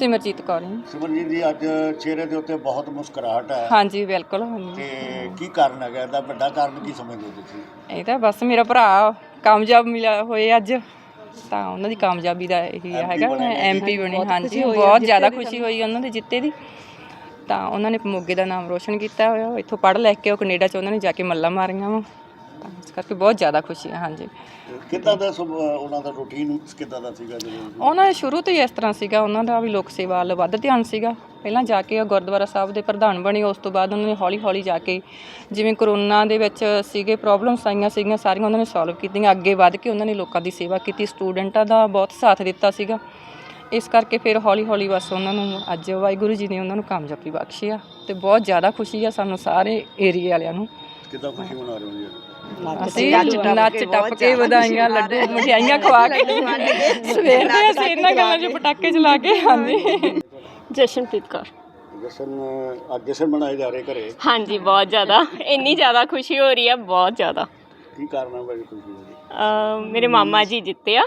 ਸਿਮਰਜੀਤ ਕੌਰ ਜੀ। ਸਿਮਰਜੀਤ ਜੀ ਅੱਜ ਚਿਹਰੇ ਦੇ ਉੱਤੇ ਬਹੁਤ ਮੁਸਕਰਾਹਟ ਹੈ। ਹਾਂਜੀ ਬਿਲਕੁਲ ਹਾਂਜੀ। ਤੇ ਕੀ ਕਾਰਨ ਹੈਗਾ? ਇਹਦਾ ਵੱਡਾ ਕਾਰਨ ਕੀ ਸਮਝਦੇ ਹੋ ਤੁਸੀਂ? ਇਹ ਤਾਂ ਬਸ ਮੇਰਾ ਭਰਾ ਕਾਮਯਾਬ ਮਿਲਿਆ ਹੋਏ ਅੱਜ। ਤਾਂ ਉਹਨਾਂ ਦੀ ਕਾਮਯਾਬੀ ਦਾ ਇਹੀ ਹੈਗਾ। ਨੇ। ਐਮਪੀ ਬਣੇ ਹਾਂਜੀ ਬਹੁਤ ਜ਼ਿਆਦਾ ਖੁਸ਼ੀ ਹੋਈ ਉਹਨਾਂ ਦੇ ਜਿੱਤੇ ਦੀ। ਤਾਂ ਉਹਨਾਂ ਨੇ ਮੋਗੇ ਦਾ ਨਾਮ ਰੋਸ਼ਨ ਕੀਤਾ ਹੋਇਆ। ਇੱਥੋਂ ਪੜ੍ਹ ਲੈ ਕੇ ਉਹ ਕੈਨੇਡਾ ਚ ਉਹਨਾਂ ਨੇ ਜਾ ਕੇ ਮੱਲਾ ਮਾਰੀਆਂ ਵਾ। ਤਾਂ ਇਸ ਕਰਕੇ ਬਹੁਤ ਜ਼ਿਆਦਾ ਖੁਸ਼ੀ ਹੈ ਹਾਂਜੀ। ਕਿੱਦਾਂ ਦਾ ਸੁਭ- ਉਹਨਾਂ ਦਾ ਰੂਟੀਨ ਕਿੱਦਾਂ ਦਾ ਸੀਗਾ ਜਦੋਂ ਉਹਨਾਂ ਦੇ ਸ਼ੁਰੂ ਤੋਂ ਹੀ ਇਸ ਤਰ੍ਹਾਂ ਸੀਗਾ ਉਹਨਾਂ ਦਾ ਵੀ ਲੋਕ ਸੇਵਾ ਵੱਲ ਵੱਧ ਧਿਆਨ ਸੀਗਾ। ਪਹਿਲਾਂ ਜਾ ਕੇ ਉਹ ਗੁਰਦੁਆਰਾ ਸਾਹਿਬ ਦੇ ਪ੍ਰਧਾਨ ਬਣੇ ਉਸ ਤੋਂ ਬਾਅਦ ਉਹਨਾਂ ਨੇ ਹੌਲੀ ਹੌਲੀ ਜਾ ਕੇ ਜਿਵੇਂ ਕਰੋਨਾ ਦੇ ਵਿੱਚ ਸੀਗੇ ਪ੍ਰੋਬਲਮਸ ਆਈਆਂ ਸੀਗੀਆਂ ਸਾਰੀਆਂ ਉਹਨਾਂ ਨੇ ਸੋਲਵ ਕੀਤੀਆਂ। ਅੱਗੇ ਵੱਧ ਕੇ ਉਹਨਾਂ ਨੇ ਲੋਕਾਂ ਦੀ ਸੇਵਾ ਕੀਤੀ ਸਟੂਡੈਂਟਾਂ ਦਾ ਬਹੁਤ ਸਾਥ ਦਿੱਤਾ ਸੀਗਾ। ਇਸ ਕਰਕੇ ਫਿਰ ਹੌਲੀ ਹੌਲੀ ਬਸ ਉਹਨਾਂ ਨੂੰ ਅੱਜ ਵਾਹਿਗੁਰੂ ਜੀ ਨੇ ਉਹਨਾਂ ਨੂੰ ਕਾਮਯਾਬੀ ਬਖਸ਼ੀ ਆ ਤੇ ਬਹੁਤ ਜ਼ਿਆਦਾ ਖੁਸ਼ੀ ਆ ਸਾਨੂੰ ਸਾਰੇ ਏਰੀਆ ਵਾਲਿਆਂ ਨੂੰ। ਕਿੱਦਾਂ ਖੁਸ਼ੀ ਮਨਾ ਰਹੇ ਹੋ ਜੀ ਅਸੀਂ ਨੱਚ ਟੱਪ ਕੇ ਵਧਾਈਆਂ ਲੱਡੂ ਮਠਿਆਈਆਂ ਖਵਾ ਕੇ। ਸਵੇਰ ਦੇ ਅਸੀਂ ਇਹਨਾਂ ਗੱਲਾਂ 'ਚ ਪਟਾਕੇ ਚਲਾ ਕੇ ਹਾਂਜੀ। ਜਸ਼ਨਪ੍ਰੀਤ ਕੌਰ। ਜਸ਼ਨ ਅੱਜ ਜਸ਼ਨ ਮਨਾਏ ਜਾ ਰਹੇ ਘਰੇ। ਹਾਂਜੀ ਬਹੁਤ ਜ਼ਿਆਦਾ। ਇੰਨੀ ਜ਼ਿਆਦਾ ਖੁਸ਼ੀ ਹੋ ਰਹੀ ਹੈ ਬਹੁਤ ਜ਼ਿਆਦਾ। ਕੀ ਕਾਰਨ ਹੈ ਬੜੀ ਖੁਸ਼ੀ ਦੀ? ਅਹ ਮੇਰੇ ਮਾਮਾ ਜੀ ਜਿੱਤੇ ਆ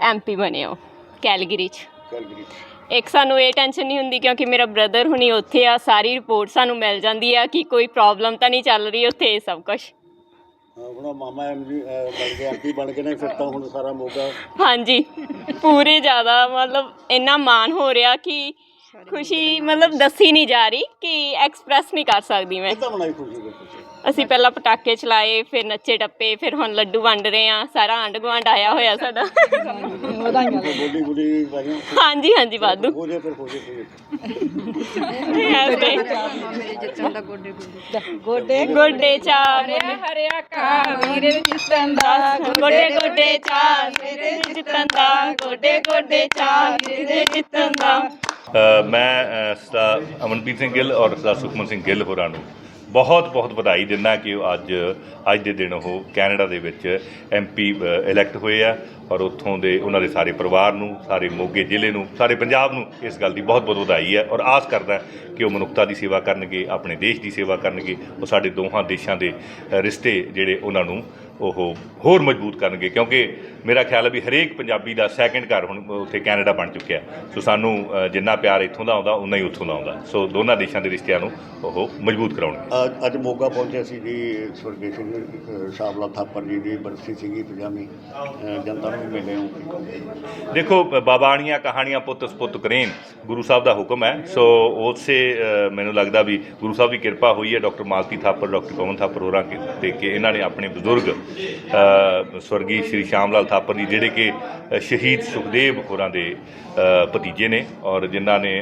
ਐਮਪੀ ਬਣੇ ਹੋ ਕੈਲਗਰੀ ਚ। ਕੈਲਗਰੀ ਇੱਕ ਸਾਨੂੰ ਇਹ ਟੈਨਸ਼ਨ ਨਹੀਂ ਹੁੰਦੀ ਕਿਉਂਕਿ ਮੇਰਾ ਬ੍ਰਦਰ ਹੁਣੀ ਉੱਥੇ ਆ ਸਾਰੀ ਰਿਪੋਰਟ ਸਾਨੂੰ ਮਿਲ ਜਾਂਦੀ ਆ ਕਿ ਕੋਈ ਪ੍ਰੋਬਲਮ ਤਾਂ ਨਹੀਂ ਚੱਲ ਰਹੀ ਉੱਥੇ ਇਹ ਸਭ ਕੁਝ ਹੁਣ ਮਾਮਾ ਐਮਜੀ ਬਣ ਕੇ ਐਮਪੀ ਬਣ ਕੇ ਨੇ ਫਿਰ ਤਾਂ ਹੁਣ ਸਾਰਾ ਮੋਗਾ। ਹਾਂਜੀ ਪੂਰੇ ਜ਼ਿਆਦਾ ਮਤਲਬ ਇੰਨਾ ਮਾਣ ਹੋ ਰਿਹਾ ਕਿ ਖੁਸ਼ੀ ਮਤਲਬ ਦੱਸੀ ਨਹੀਂ ਜਾ ਰਹੀ ਕਿ ਐਕਸਪ੍ਰੈਸ ਨਹੀਂ ਕਰ ਸਕਦੀ ਮੈਂ। ਕਿੱਦਾਂ ਮਨਾਈ ਖੁਸ਼ੀ ਦੇ ਅਸੀਂ ਪਹਿਲਾਂ ਪਟਾਕੇ ਚਲਾਏ ਫਿਰ ਨੱਚੇ ਟੱਪੇ ਫਿਰ ਹੁਣ ਲੱਡੂ ਵੰਡ ਰਹੇ ਆ ਸਾਰਾ ਆਂਢ ਗੁਆਂਢ ਆਇਆ ਹੋਇਆ ਸਾਡਾ। ਬੋਡੀ ਬੋਡੀ ਵਾਜੋ ਹਾਂਜੀ ਹਾਂਜੀ ਵਾਧੂ। ਹੋ ਜੇ ਫਿਰ ਹੋ ਜੇ ਫਿਰ ਐਸੇ ਗੋਡੇ ਗੋਡੇ ਚਾ ਹਰਿਆ ਕਾ ਵੀਰੇ ਜਿੱਤਨ ਦਾ। ਗੋਡੇ ਗੋਡੇ ਚਾ ਮੇਰੇ ਜਿੱਤਨ ਦਾ ਗੋਡੇ ਗੋਡੇ ਚਾ ਮੇਰੇ ਜਿੱਤਨ ਦਾ ਮੈਂ ਅ, ਸਰਦਾਰ ਅਮਨਪ੍ਰੀਤ ਸਿੰਘ ਗਿੱਲ ਔਰ ਸਰਦਾਰ ਸੁਖਮਨ ਸਿੰਘ ਗਿੱਲ ਹੋਰਾਂ ਨੂੰ ਬਹੁਤ ਬਹੁਤ ਵਧਾਈ ਦਿੰਦਾ ਕਿ ਉਹ ਅੱਜ ਅੱਜ ਦੇ ਦਿਨ ਉਹ ਕੈਨੇਡਾ ਦੇ ਵਿੱਚ ਐਮਪੀ ਇਲੈਕਟ ਹੋਏ ਆ ਔਰ ਉੱਥੋਂ ਦੇ ਉਹਨਾਂ ਦੇ ਸਾਰੇ ਪਰਿਵਾਰ ਨੂੰ, ਸਾਰੇ ਮੋਗੇ ਜ਼ਿਲ੍ਹੇ ਨੂੰ, ਸਾਰੇ ਪੰਜਾਬ ਨੂੰ ਇਸ ਗੱਲ ਦੀ ਬਹੁਤ ਬਹੁਤ ਵਧਾਈ ਹੈ ਔਰ ਆਸ ਕਰਦਾ ਕਿ ਉਹ ਮਨੁੱਖਤਾ ਦੀ ਸੇਵਾ ਕਰਨਗੇ, ਆਪਣੇ ਦੇਸ਼ ਦੀ ਸੇਵਾ ਕਰਨਗੇ, ਉਹ ਸਾਡੇ ਦੋਹਾਂ ਦੇਸ਼ਾਂ ਦੇ ਰਿਸ਼ਤੇ ਜਿਹੜੇ ਉਹਨਾਂ ਨੂੰ ਉਹ ਹੋਰ ਮਜ਼ਬੂਤ ਕਰਨਗੇ ਕਿਉਂਕਿ ਮੇਰਾ ਖਿਆਲ ਹੈ ਵੀ ਹਰੇਕ ਪੰਜਾਬੀ ਦਾ ਸੈਕੰਡ ਘਰ ਹੁਣ ਉੱਥੇ ਕੈਨੇਡਾ ਬਣ ਚੁੱਕਿਆ ਸੋ ਸਾਨੂੰ ਜਿੰਨਾ ਪਿਆਰ ਇੱਥੋਂ ਦਾ ਆਉਂਦਾ ਉਨਾ ਹੀ ਉੱਥੋਂ ਦਾ ਆਉਂਦਾ। ਸੋ ਦੋਨਾਂ ਦੇਸ਼ਾਂ ਦੇ ਰਿਸ਼ਤਿਆਂ ਨੂੰ ਉਹ ਮਜ਼ਬੂਤ ਕਰਾਉਣਗੇ। ਅੱਜ- ਮੋਗਾ ਪਹੁੰਚੇ ਸੀ ਜੀ ਸਵਰਗੀ ਸਿੰਘ ਅ, ਸ਼ਾਮਲਾ ਥਾਪਰ ਜੀ ਦੀ ਬਰਸੀ ਸੀਗੀ ਪੰਜਾਬੀ ਜਨਤਾ ਨੂੰ ਮਿਲੇ ਹੋ। ਦੇਖੋ ਬਾਬਾਣੀਆਂ ਕਹਾਣੀਆਂ ਪੁੱਤ ਸਪੁੱਤ ਕਰੇਨ ਗੁਰੂ ਸਾਹਿਬ ਦਾ ਹੁਕਮ ਹੈ। ਸੋ ਉਸੇ ਮੈਨੂੰ ਲੱਗਦਾ ਵੀ ਗੁਰੂ ਸਾਹਿਬ ਦੀ ਕਿਰਪਾ ਹੋਈ ਹੈ ਡਾਕਟਰ ਮਾਲਤੀ ਥਾਪਰ ਡਾਕਟਰ ਪਵਨ ਥਾਪਰ ਹੋਰਾਂ ਕੇ ਤੇ ਕਿ ਇਹਨਾਂ ਨੇ ਆਪਣੇ ਬਜ਼ੁਰਗ ਸਵਰਗੀ ਸ਼੍ਰੀ ਸ਼ਾਮ ਲਾਲ ਥਾਪਰ ਜੀ, ਜਿਹੜੇ ਕਿ ਸ਼ਹੀਦ ਸੁਖਦੇਵ ਹੋਰਾਂ ਦੇ ਭਤੀਜੇ ਨੇ ਔਰ ਜਿਨ੍ਹਾਂ ਨੇ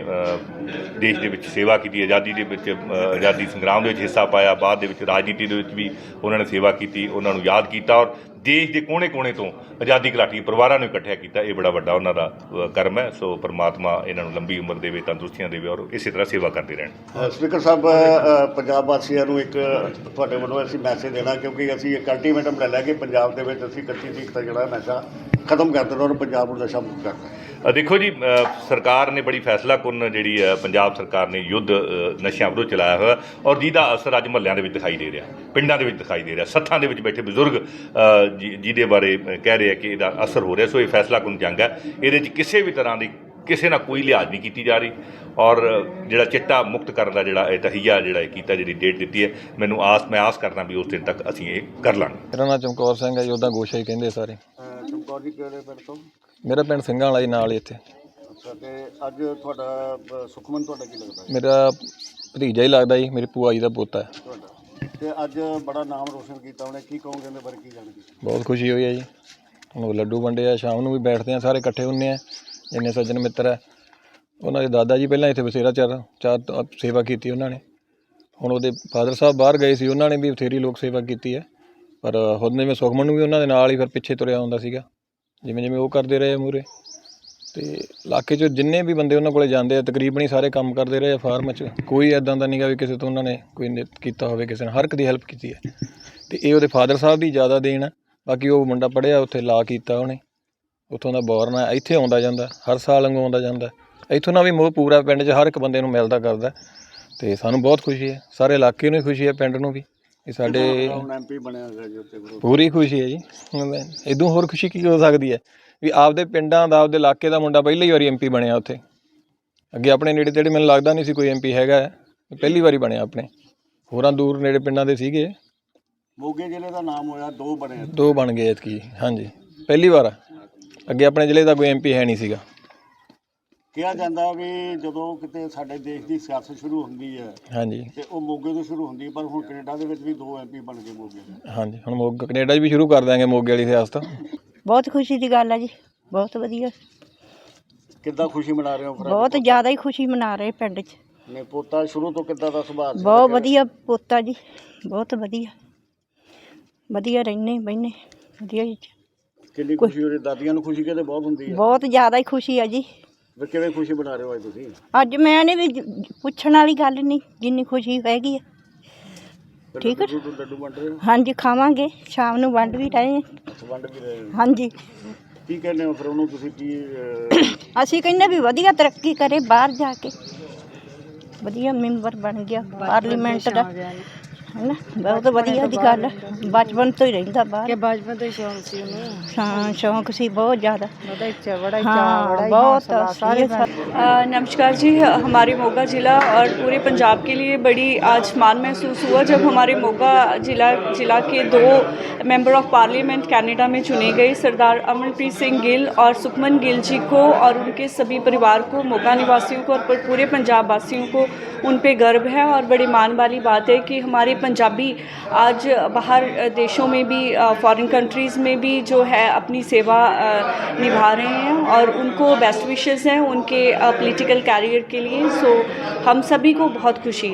ਦੇਸ਼ ਦੇ ਵਿੱਚ ਸੇਵਾ ਕੀਤੀ, ਆਜ਼ਾਦੀ ਦੇ ਵਿੱਚ ਆਜ਼ਾਦੀ ਸੰਗਰਾਮ ਦੇ ਵਿੱਚ ਹਿੱਸਾ ਪਾਇਆ, ਬਾਅਦ ਦੇ ਵਿੱਚ ਰਾਜਨੀਤੀ ਦੇ ਵਿੱਚ ਵੀ ਉਹਨਾਂ ਨੇ ਸੇਵਾ ਕੀਤੀ, ਉਹਨਾਂ ਨੂੰ ਯਾਦ ਕੀਤਾ ਔਰ ਦੇਸ਼ ਦੇ ਕੋਨੇ-ਕੋਨੇ ਤੋਂ ਆਜ਼ਾਦੀ ਘੁਲਾਟੀ ਪਰਿਵਾਰਾਂ ਨੂੰ ਇਕੱਠਿਆ ਕੀਤਾ। ਇਹ ਬੜਾ ਵੱਡਾ ਉਹਨਾਂ ਦਾ ਕਰਮ ਹੈ। ਸੋ ਪਰਮਾਤਮਾ ਇਹਨਾਂ ਨੂੰ ਲੰਬੀ ਉਮਰ ਦੇਵੇ, ਤੰਦਰੁਸਤੀਆਂ ਦੇਵੇ ਔਰ ਇਸੇ ਤਰ੍ਹਾਂ ਸੇਵਾ ਕਰਦੇ ਰਹਿਣ। ਸਪੀਕਰ ਸਾਹਿਬ ਪੰਜਾਬ ਵਾਸੀਆਂ ਨੂੰ ਇੱਕ ਤੁਹਾਡੇ ਵੱਲੋਂ ਅਸੀਂ ਮੈਸੇਜ ਦੇਣਾ ਕਿਉਂਕਿ ਅਸੀਂ ਇੱਕ ਅਲਟੀਮੇਟਮ ਲੈ ਲਿਆ ਕਿ ਪੰਜਾਬ ਦੇ ਵਿੱਚ ਅਸੀਂ 31 ਤਰੀਕ ਤੱਕ ਜਿਹੜਾ ਨਸ਼ਾ ਖਤਮ ਕਰ ਦੇਣਾ ਔਰ ਪੰਜਾਬ ਨੂੰ ਨਸ਼ਾ ਮੁਕਤ ਕਰਨਾ ਦੇਖੋ ਜੀ ਸਰਕਾਰ ਨੇ ਬੜੀ ਫੈਸਲਾ ਕੁਨ ਜਿਹੜੀ ਅ, ਪੰਜਾਬ ਸਰਕਾਰ ਨੇ ਯੁੱਧ ਨਸ਼ਿਆਂ ਵਿਰੁੱਧ ਚਲਾਇਆ ਹੋਇਆ ਔਰ ਜਿਹਦਾ ਅਸਰ ਅੱਜ ਮਹੱਲਿਆਂ ਦੇ ਵਿੱਚ ਦਿਖਾਈ ਦੇ ਰਿਹਾ ਪਿੰਡਾਂ ਦੇ ਵਿੱਚ ਦਿਖਾਈ ਦੇ ਰਿਹਾ ਸੱਥਾਂ ਦੇ ਵਿੱਚ ਬੈਠੇ ਬਜ਼ੁਰਗ ਜਿਹਦੇ ਬਾਰੇ ਕਹਿ ਰਹੇ ਆ ਕਿ ਇਹਦਾ ਅਸਰ ਹੋ ਰਿਹਾ ਸੋ ਇਹ ਫੈਸਲਾ ਕੁਨ ਜੰਗ ਹੈ। ਇਹਦੇ 'ਚ ਕਿਸੇ ਵੀ ਤਰ੍ਹਾਂ ਦੀ ਕਿਸੇ ਨਾਲ ਕੋਈ ਲਿਹਾਜ਼ ਨਹੀਂ ਕੀਤੀ ਜਾ ਰਹੀ ਔਰ ਜਿਹੜਾ ਚਿੱਟਾ ਮੁਕਤ ਕਰਨ ਦਾ ਜਿਹੜਾ ਇਹ ਤਹੀਆ ਜਿਹੜਾ ਇਹ ਕੀਤਾ ਜਿਹੜੀ ਡੇਟ ਦਿੱਤੀ ਹੈ ਮੈਨੂੰ ਆਸ ਮੈਂ ਆਸ ਕਰਦਾ ਵੀ ਉਸ ਦਿਨ ਤੱਕ ਅਸੀਂ ਇਹ ਕਰ ਲਾਂਗੇ। ਮੇਰਾ ਨਾਮ ਚਮਕੌਰ ਸਿੰਘ ਹੈ ਜੀ ਉਹਦਾ ਗੋਸ਼ਾ ਹੀ ਕਹਿੰਦੇ ਸਾਰੇ। ਚਮਕੌਰ ਜੀ ਕਿਹੜੇ ਪਿੰਡ ਤੋਂ? ਮੇਰਾ ਪਿੰਡ ਸਿੰਘਾਂ ਵਾਲਾ ਜੀ ਨਾਲ ਹੀ ਇੱਥੇ। ਅੱਛਾ ਤੇ ਅੱਜ ਤੁਹਾਡਾ ਅ, ਸੁਖਮਨ ਤੁਹਾਡਾ ਕੀ ਲੱਗਦਾ ਹੈ ਮੇਰਾ ਭਤੀਜਾ ਹੀ ਲੱਗਦਾ ਜੀ ਮੇਰੀ ਭੂਆ ਜੀ ਦਾ ਪੋਤਾ ਹੈ। ਤੁਹਾਡਾ। ਤੇ ਅੱਜ ਬੜਾ ਨਾਮ ਰੋਸ਼ਨ ਕੀਤਾ ਉਹਨੇ ਕੀ ਕਹੋਗੇ ਇਹਦੇ ਬਾਰੇ ਕੀ ਜਾਣਗੇ ਬਹੁਤ ਖੁਸ਼ੀ ਹੋਈ ਹੈ ਜੀ। ਹੁਣ ਲੱਡੂ ਵੰਡੇ ਆ ਸ਼ਾਮ ਨੂੰ ਵੀ ਬੈਠਦੇ ਆ ਸਾਰੇ ਇਕੱਠੇ ਹੁੰਨੇ ਆ ਜਿੰਨੇ ਸੱਜਣ ਮਿੱਤਰ ਹੈ। ਉਹਨਾਂ ਦੇ ਦਾਦਾ ਜੀ ਪਹਿਲਾਂ ਇੱਥੇ ਬਸੇਰਾ ਚਾਰ ਚਾਰ ਤੋਂ ਸੇਵਾ ਕੀਤੀ ਉਹਨਾਂ ਨੇ। ਹੁਣ ਉਹਦੇ ਫਾਦਰ ਸਾਹਿਬ ਬਾਹਰ ਗਏ ਸੀ ਉਹਨਾਂ ਨੇ ਵੀ ਬਥੇਰੀ ਲੋਕ ਸੇਵਾ ਕੀਤੀ ਹੈ। ਪਰ ਹੁਣ ਜਿਵੇਂ ਸੁਖਮਨ ਨੂੰ ਵੀ ਉਹਨਾਂ ਦੇ ਨਾਲ ਹੀ ਫਿਰ ਪਿੱਛੇ ਤੁਰਿਆ ਹੁੰਦਾ ਸੀਗਾ। ਜਿਵੇਂ ਜਿਵੇਂ ਉਹ ਕਰਦੇ ਰਹੇ ਮੂਰੇ ਤੇ ਇਲਾਕੇ 'ਚ ਜਿੰਨੇ ਵੀ ਬੰਦੇ ਉਹਨਾਂ ਕੋਲੇ ਜਾਂਦੇ ਆ, ਤਕਰੀਬਨ ਹੀ ਸਾਰੇ ਕੰਮ ਕਰਦੇ ਰਹੇ ਆ ਫਾਰਮ 'ਚ। ਕੋਈ ਐਦਾਂ ਦਾ ਨਹੀਂਗਾ ਵੀ ਕਿਸੇ ਤੋਂ ਉਹਨਾਂ ਨੇ ਕੋਈ ਨਿਤ ਕੀਤਾ ਹੋਵੇ, ਕਿਸੇ ਨੇ ਹਰ ਇੱਕ ਦੀ ਹੈਲਪ ਕੀਤੀ ਹੈ। ਤੇ ਇਹ ਉਹਦੇ ਫਾਦਰ ਸਾਹਿਬ ਦੀ ਜ਼ਿਆਦਾ ਦੇਣ ਆ। ਬਾਕੀ ਉਹ ਮੁੰਡਾ ਪੜਿਆ ਉੱਥੇ ਲਾ ਕੀਤਾ ਉਹਨੇ। ਉੱਥੋਂ ਦਾ ਬੌਰਨ ਆ, ਇੱਥੇ ਆਉਂਦਾ ਜਾਂਦਾ, ਹਰ ਸਾਲ ਵਾਂਗੂ ਆਉਂਦਾ ਜਾਂਦਾ। ਇੱਥੋਂ ਦਾ ਵੀ ਮੋਹ ਪੂਰਾ ਪਿੰਡ 'ਚ ਹਰ ਇੱਕ ਬੰਦੇ ਨੂੰ ਮਿਲਦਾ ਕਰਦਾ। ਤੇ ਸਾਨੂੰ ਬਹੁਤ ਖੁਸ਼ੀ ਹੈ। ਸਾਰੇ ਇਲਾਕੇ ਨੂੰ ਹੀ ਖੁਸ਼ੀ ਹੈ, ਪਿੰਡ ਨੂੰ ਵੀ। ਇਹ ਸਾਡੇ ਐਮਪੀ ਬਣਿਆ ਹੋਇਆ ਜੀ ਉੱਤੇ ਗੁਰੂ ਪੂਰੀ ਖੁਸ਼ੀ ਹੈ ਜੀ। ਇਦੋਂ ਹੋਰ ਖੁਸ਼ੀ ਕੀ ਹੋ ਸਕਦੀ ਹੈ? ਵੀ ਆਪਦੇ ਪਿੰਡਾਂ ਦਾ ਆਪਦੇ ਇਲਾਕੇ ਦਾ ਮੁੰਡਾ ਪਹਿਲੀ ਵਾਰੀ ਐਮਪੀ ਬਣਿਆ ਉੱਥੇ। ਅੱਗੇ ਆਪਣੇ ਨੇੜੇ ਤੇੜੇ ਮੈਨੂੰ ਲੱਗਦਾ ਨਹੀਂ ਸੀ ਕੋਈ ਐਮਪੀ ਹੈਗਾ। ਪਹਿਲੀ ਵਾਰੀ ਬਣਿਆ ਆਪਣੇ। ਹੋਰਾਂ ਦੂਰ ਨੇੜੇ ਪਿੰਡਾਂ ਦੇ ਸੀਗੇ। ਮੋਗੇ ਜ਼ਿਲ੍ਹੇ ਦਾ ਨਾਮ ਹੋਇਆ ਦੋ ਬਣੇ ਦੋ ਬਣ ਗਏ ਐਤਕੀ। ਹਾਂਜੀ। ਪਹਿਲੀ ਵਾਰ। ਅੱਗੇ ਆਪਣੇ ਜ਼ਿਲ੍ਹੇ ਦਾ ਕੋਈ ਐਮਪੀ ਹੈ ਨਹੀਂ ਸੀਗਾ। ਕਿਹਾ ਜਾਂਦਾ ਵੀ ਜਦੋਂ ਕਿਤੇ ਸਾਡੇ ਦੇਸ਼ ਦੀ ਸਿਆਸਤ ਸ਼ੁਰੂ ਹੁੰਦੀ ਹੈ ਹਾਂਜੀ। ਤੇ ਉਹ ਮੋਗੇ ਤੋਂ ਸ਼ੁਰੂ ਹੁੰਦੀ ਹੈ, ਪਰ ਹੁਣ ਕੈਨੇਡਾ ਦੇ ਵਿੱਚ ਵੀ ਦੋ ਐਮਪੀ ਬਣ ਗਏ ਮੋਗੇ ਦੇ। ਹਾਂਜੀ ਹੁਣ ਮੋਗ ਕੈਨੇਡਾ 'ਚ ਵੀ ਸ਼ੁਰੂ ਕਰ ਦਾਂਗੇ ਮੋਗੇ ਵਾਲੀ ਸਿਆਸਤ। ਬਹੁਤ ਖੁਸ਼ੀ ਦੀ ਗੱਲ ਹੈ ਜੀ ਬਹੁਤ ਵਧੀਆ। ਕਿੱਦਾਂ ਖੁਸ਼ੀ ਮਨਾ ਰਹੇ ਹੋ ਫਿਰ? ਬਹੁਤ ਜ਼ਿਆਦਾ ਹੀ ਖੁਸ਼ੀ ਮਨਾ ਰਹੇ ਪਿੰਡ 'ਚ। ਨੇ ਪੋਤਾ ਸ਼ੁਰੂ ਤੋਂ ਕਿੱਦਾਂ ਦਾ ਸੁਭਾਅ ਸੀ? ਬਹੁਤ ਵਧੀਆ ਪੋਤਾ ਜੀ ਬਹੁਤ ਵਧੀਆ। ਵਧੀਆ ਰਹਿੰਦੇ ਬਹਿੰਦੇ ਵਧੀਆ ਜੀ। ਕਿੰਨੀ ਖੁਸ਼ੀ ਹੋ ਰਹੀ ਦਾਦੀਆਂ ਨੂੰ ਖੁਸ਼ੀ ਕਿਤੇ ਬਹੁਤ ਹੁੰਦੀ ਹੈ? ਬਹੁਤ ਜ਼ਿਆਦਾ ਹੀ ਖੁਸ਼ੀ ਹੈ ਜੀ। ਫਿਰ ਕਿਵੇਂ ਖੁਸ਼ੀ ਮਨਾ ਰਹੇ ਹੋ ਅੱਜ ਤੁਸੀਂ? ਅੱਜ ਮੈਂ ਨੇ ਵੀ ਜ- ਪੁੱਛਣ ਵਾਲੀ ਗੱਲ ਨਹੀਂ ਜਿੰਨੀ ਖੁਸ਼ੀ ਹੈਗੀ ਹੈ ਫਿਰ ਠੀਕ ਹੈ। ਲੱਡੂ ਲੱਡੂ ਵੰਡ ਰਹੇ ਹੋ? ਹਾਂਜੀ ਖਾਵਾਂਗੇ ਸ਼ਾਮ ਨੂੰ ਵੰਡ ਵੀ ਰਹੇ ਹਾਂ। ਵੰਡ ਵੀ ਰਹੇ ਹੋ। ਹਾਂਜੀ। ਕੀ ਕਹਿੰਦੇ ਹੋ ਫਿਰ ਉਹਨੂੰ ਤੁਸੀਂ ਕੀ ਅਹ, ਅਸੀਂ ਕਹਿੰਦੇ ਵੀ ਵਧੀਆ ਤਰੱਕੀ ਕਰੇ ਬਾਹਰ ਜਾ ਕੇ। ਵਧੀਆ ਮੈਂਬਰ ਬਣ ਗਿਆ ਪਾਰਲੀਮੈਂਟ ਦਾ। ਹੈਨਾ ਬਹੁਤ ਵਧੀਆ ਦੀ ਗੱਲ ਹੈ। ਬਚਪਨ ਤੋਂ ਹੀ ਰਹਿੰਦਾ ਬਾਹਰ ਕਿ ਬਚਪਨ ਤੋਂ ਹੀ ਸ਼ੌਂਕ ਸੀ ਉਹਨੂੰ ਹਾਂ ਸ਼ੌਂਕ ਸੀ ਬਹੁਤ ਜ਼ਿਆਦਾ ਬੜਾ ਇੱਛਾ ਬੜਾ ਹਾਂ ਬਹੁਤ ਸਾਰੇ अ, नमस्कार जी हमारे मोगा ज़िला और पूरे पंजाब के लिए बड़ी आज मान महसूस हुआ जब हमारे मोगा ज़िला ज़िला के दो मेंबर ऑफ पार्लियामेंट कनाडा में चुने गए सरदार अमनप्रीत सिंह गिल और सुखमन गिल जी को और उनके सभी परिवार को मोगा निवासियों को और प- पूरे पंजाब वासियों को उन पे गर्व है और बड़ी मान वाली बात है कि हमारे पंजाबी आज बाहर देशों में भी फॉरेन कंट्रीज़ में भी जो है अपनी सेवा निभा रहे हैं और उनको बेस्ट विशेज़ हैं उनके पॉलिटिकल कैरियर के लिए। सो हम सभी को बहुत खुशी